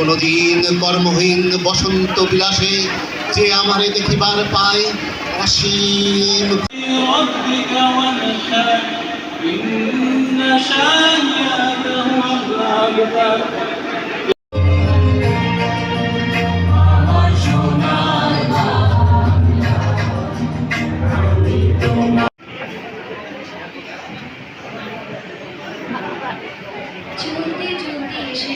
কোনদিন কর্মহীন বসন্ত বিলাসে যে আমারে দেখিবার পায় অসীম। চলতে চলতে এসে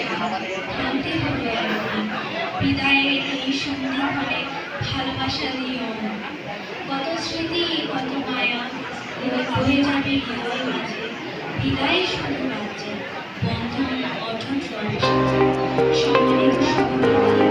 বিদায়ের এই সন্ধিক্ষণে ভালোবাসা দিও কত স্মৃতি, কত মায়া বয়ে যাবে হৃদয় মাঝে। বিদায় শুধু রাজ্যে, বন্ধন অর্জন সর্বসাথে সম্মিলিত সহমতে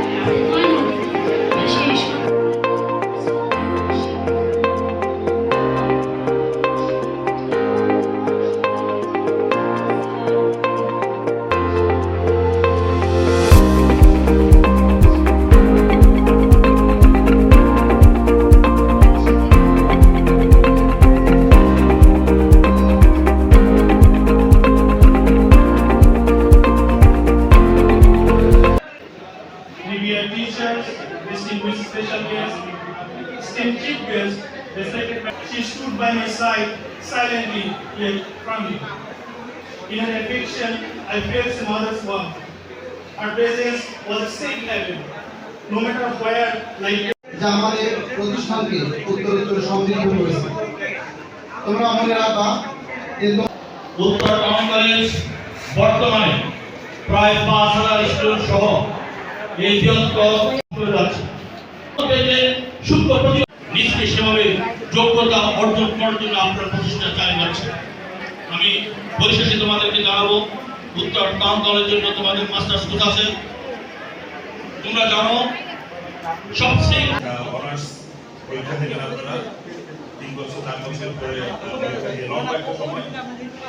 distinguished special guests, esteemed chief guest, the secretary, she stood by my side silently yet firmly. In her affection, I felt a mother's warmth. Her presence was a safe haven. No matter where life যা আমাদের প্রতিষ্ঠানকে উত্তরোত্তর সমৃদ্ধ করেছে তোমরা মনে রাখবা উত্তর টাউন কলেজ বর্তমানে প্রায় পাঁচ হাজার স্টুডেন্ট সহ এই বৃহত্তর যাচ্ছে। সূক্ষ্ম নিজকে সেভাবে যোগ্যতা অর্জন করার জন্য আপনার প্রচেষ্টা চালিয়ে যাচ্ছে। আমি পরিশেষে তোমাদেরকে জানাব, উত্তর টাউন কলেজের জন্য তোমাদের মাস্টার্স কোর্স আছে। তোমরা জানো, সবচেয়ে অনার্স পরীক্ষা থেকে আপনারা তিন বছর, চার বছর করে পরীক্ষা দিয়ে লম্বা একটা সময়।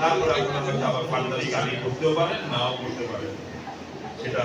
তারপরে আপনারা আবার ফার্দার স্টাডি করতেও পারেন, নাও করতে পারেন। সেটা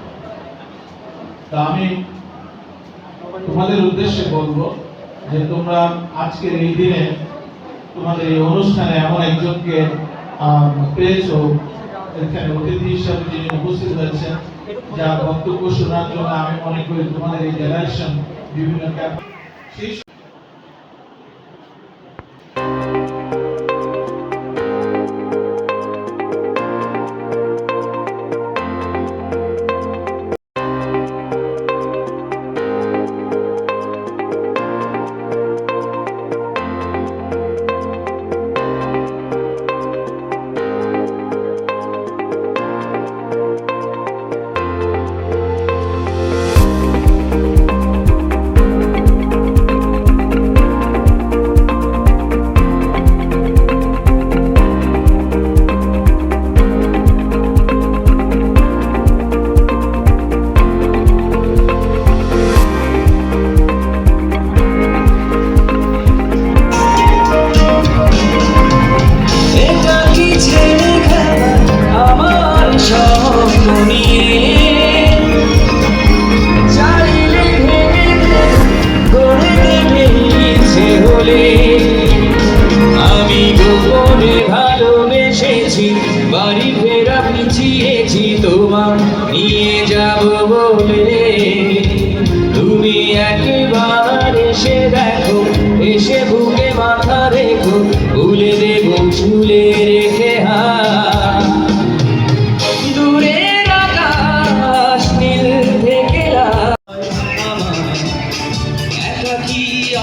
তা আমি তোমাদের উদ্দেশ্যে বলব যে তোমরা আজকের এই দিনে তোমাদের এই অনুষ্ঠানে এমন একজনকে পেয়েছ, এখানে অতিথি হিসাবে যিনি উপস্থিত হয়েছেন যা বক্তব্য শোনার জন্য আমি মনে করি তোমাদের এই জেনারেশন বিভিন্ন সেই এসে বুকে মাথা রেখো ভুলে দেবো ঝুলে রেখে হা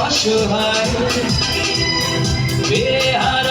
অসহায় বেহারানো